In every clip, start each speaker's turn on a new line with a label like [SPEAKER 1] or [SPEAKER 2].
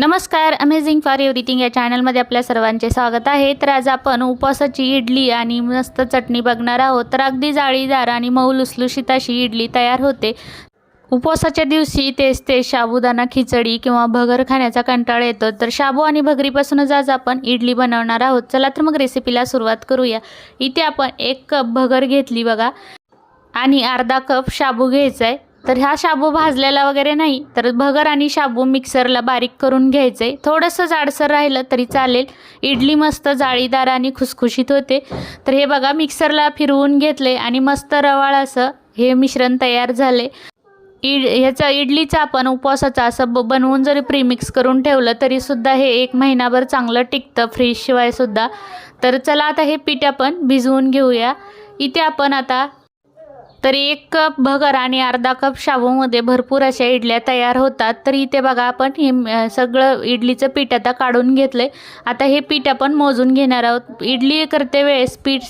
[SPEAKER 1] नमस्कार amazing for everything या चॅनलमध्ये आपल्या सर्वांचे स्वागत आहे. तर आज आपण उपवासाची इडली आणि मस्त चटणी बघणार आहोत. तर अगदी जाळीदार आणि मऊ लुसलुशीत अशी इडली तयार होते. उपवासाच्या दिवशी तेच ते साबुदाणा खिचडी किंवा भगर खाण्याचा कंटाळा येतो. तर शाबू आणि भगरीपासूनच आज आपण इडली बनवणार आहोत. चला तर मग रेसिपीला सुरुवात करूया. इथे आपण एक कप भगर घेतली बघा. आणि अर्धा कप शाबू घ्यायचा आहे तर हा शाबू भाजलेला वगैरे नाही तर भगर आणि शाबू मिक्सरला बारीक करून घ्यायचं. आहे थोडंसं जाडसर राहिलं तरी चालेल. इडली मस्त जाळीदार आणि खुसखुशीत होते. तर हे बघा मिक्सरला फिरवून घेतले आणि मस्त रवाळ असं हे मिश्रण तयार झाले. इड ह्याचा इडलीचा आपण उपवासाचा असं ब बनवून जरी प्रीमिक्स करून ठेवलं तरीसुद्धा हे एक महिनाभर चांगलं टिकतं फ्रीजशिवायसुद्धा तर चला आता हे पीठ आपण भिजवून घेऊया. इथे आपण आता तर एक कप भगर आणि अर्धा कप शाबूमध्ये भरपूर अशा इडल्या तयार होतात. तर इथे बघा आपण हे सगळं इडलीचं पीठ आता काढून घेतलं आहे आता हे पीठ आपण मोजून घेणार आहोत. इडली करते वेळेस पीठ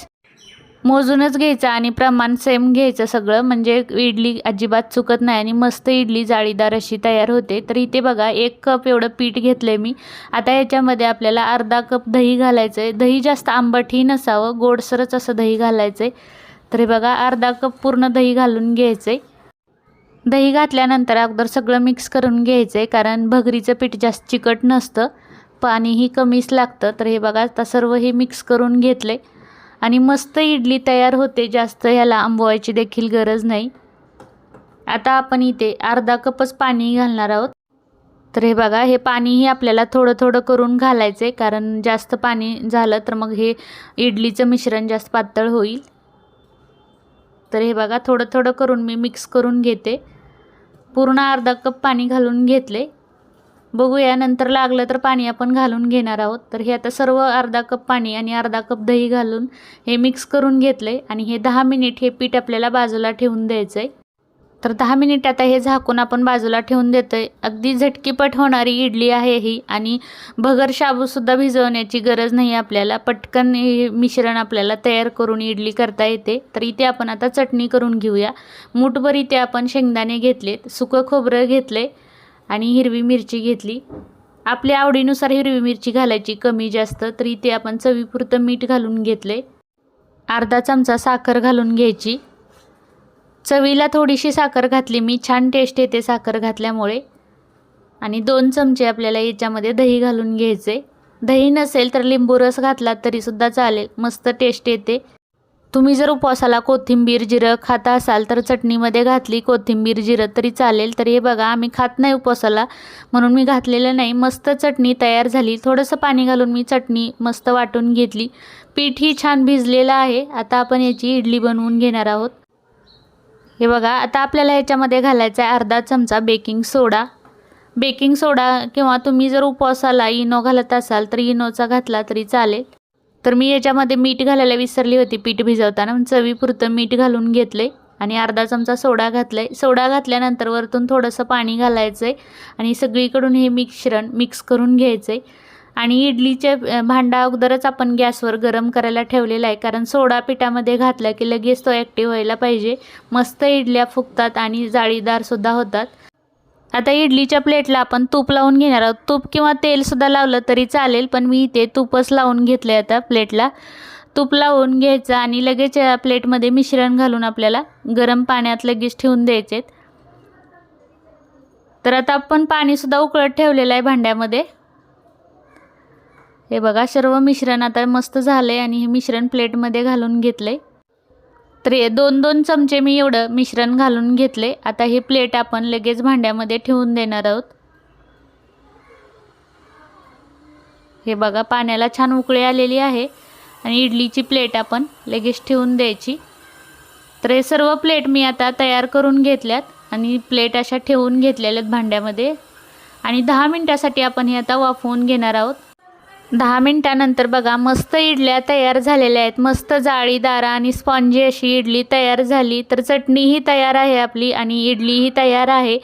[SPEAKER 1] मोजूनच घ्यायचं आणि प्रमाण सेम घ्यायचं सगळं. म्हणजे इडली अजिबात चुकत नाही आणि मस्त इडली जाळीदार अशी तयार होते. तर इथे बघा एक कप एवढं पीठ घेतलं आहे मी. आता याच्यामध्ये आपल्याला अर्धा कप दही घालायचं आहे दही जास्त आंबटही नसावं गोडसरच असं दही घालायचं आहे तर हे बघा अर्धा कप पूर्ण दही घालून घ्यायचं आहे दही घातल्यानंतर अगोदर सगळं मिक्स करून घ्यायचं आहे कारण भगरीचं पीठ जास्त चिकट नसतं. पाणीही कमीच लागतं तर हे बघा आता सर्व हे मिक्स करून घेतले आणि मस्त इडली तयार होते जास्त ह्याला आंबवायची देखील गरज नाही. आता आपण इथे अर्धा कपच पाणी घालणार आहोत. तर हे बघा हे पाणीही आपल्याला थोडं थोडं करून घालायचं आहे कारण जास्त पाणी झालं तर मग हे इडलीचं मिश्रण जास्त पातळ होईल. तर हे बघा थोडं थोडं करून मी मिक्स करून घेते. पूर्ण अर्धा कप पाणी घालून घेतले. बघूया नंतर लागलं तर पाणी आपण घालून घेणार आहोत. तर हे आता सर्व अर्धा कप पाणी आणि अर्धा कप दही घालून हे मिक्स करून घेतले. आणि हे दहा मिनिट हे पीठ आपल्याला बाजूला ठेवून द्यायचं आहे तर दहा मिनिट आता हे झाकून आपण बाजूला ठेवून देतो आहे अगदी झटकीपट होणारी इडली आहे ही आणि भगर शाबूसुद्धा भिजवण्याची गरज नाही आपल्याला. पटकन हे मिश्रण आपल्याला तयार करून इडली करता येते. तर इथे आपण आता चटणी करून घेऊया. मूठभर इथे आपण शेंगदाणे घेतलेत. सुकं खोबरं घेतले आणि हिरवी मिरची घेतली. आपल्या आवडीनुसार हिरवी मिरची घालायची कमी जास्त. तर इथे आपण चवीपुरतं मीठ घालून घेतले अर्धा चमचा साखर घालून घ्यायची. चवीला थोडीशी साखर घातली. मी छान टेस्ट येते साखर घातल्यामुळे. आणि दोन चमचे आपल्याला याच्यामध्ये दही घालून घ्यायचे दही नसेल तर लिंबू रस घातला तरीसुद्धा चालेल. मस्त टेस्ट येते. तुम्ही जर उपवासाला कोथिंबीर जिरं खाता असाल तर चटणीमध्ये घातली कोथिंबीर जिरं तरी चालेल. तर हे बघा आम्ही खात नाही उपवासाला. म्हणून मी घातलेलं नाही. मस्त चटणी तयार झाली. थोडंसं पाणी घालून मी चटणी मस्त वाटून घेतली. पीठ ही छान भिजलेलं आहे. आता आपण याची इडली बनवून घेणार आहोत. हे बघा आता आपल्याला ह्याच्यामध्ये घालायचा आहे अर्धा चमचा बेकिंग सोडा. बेकिंग सोडा किंवा तुम्ही जर उपवासाला इनो घालत असाल तर इनोचा घातला तरी चालेल. तर मी याच्यामध्ये मीठ घालायला विसरली होती पीठ भिजवताना. मग चवीपुरतं मीठ घालून घेतले आणि अर्धा चमचा सोडा घातला आहे सोडा घातल्यानंतर वरतून थोडंसं पाणी घालायचं आहे आणि सगळीकडून हे मिश्रण मिक्स करून घ्यायचं आहे आणि इडलीचे भांडा अगोदरच आपण गॅसवर गरम करायला ठेवलेला आहे. कारण सोडा पिठामध्ये घातला की लगेच तो ॲक्टिव्ह व्हायला पाहिजे. मस्त इडल्या फुगतात आणि जाळीदारसुद्धा होतात. आता इडलीच्या प्लेटला आपण तूप लावून घेणार आहोत. तूप किंवा तेलसुद्धा लावलं तरी चालेल पण मी इथे तूपच लावून घेतलं आहे आता प्लेटला. तूप लावून घ्यायचं आणि लगेच या प्लेटमध्ये मिश्रण घालून आपल्याला गरम पाण्यात लगेच ठेवून द्यायचे तर आता आपण पाणीसुद्धा उकळत ठेवलेलं आहे भांड्यामध्ये. हे बघा सर्व मिश्रण आता मस्त झालं आहे आणि हे मिश्रण प्लेटमध्ये घालून घेतलं आहे तर हे दोन दोन चमचे मी एवढं मिश्रण घालून घेतले आता हे प्लेट आपण लगेच भांड्यामध्ये ठेवून देणार आहोत. हे बघा पाण्याला छान उकळी आलेली आहे आणि इडलीची प्लेट आपण लगेच ठेवून द्यायची. तर हे सर्व प्लेट मी आता तयार करून घेतल्यात आणि प्लेट अशा ठेवून घेतलेल्या आहेत भांड्यामध्ये. आणि दहा मिनटासाठी आपण हे आता वाफवून घेणार आहोत. दहा मिनटानंतर बघा मस्त इडल्या तयार झालेल्या आहेत. मस्त जाळीदार आणि स्पॉन्जी अशी इडली तयार झाली. तर चटणीही तयार आहे आपली आणि इडलीही तयार आहे.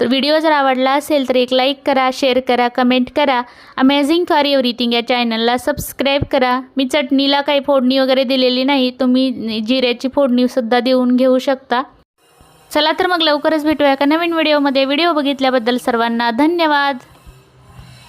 [SPEAKER 1] तर व्हिडिओ जर आवडला असेल तर एक लाईक करा शेअर करा कमेंट करा. अमेझिंग फॉर एव्हरीथिंग या चॅनलला सबस्क्राईब करा. मी चटणीला काही फोडणी वगैरे दिलेली नाही. तुम्ही जिऱ्याची फोडणीसुद्धा देऊन घेऊ शकता. चला तर मग लवकरच भेटूया का नवीन व्हिडिओमध्ये. व्हिडिओ बघितल्याबद्दल सर्वांना धन्यवाद.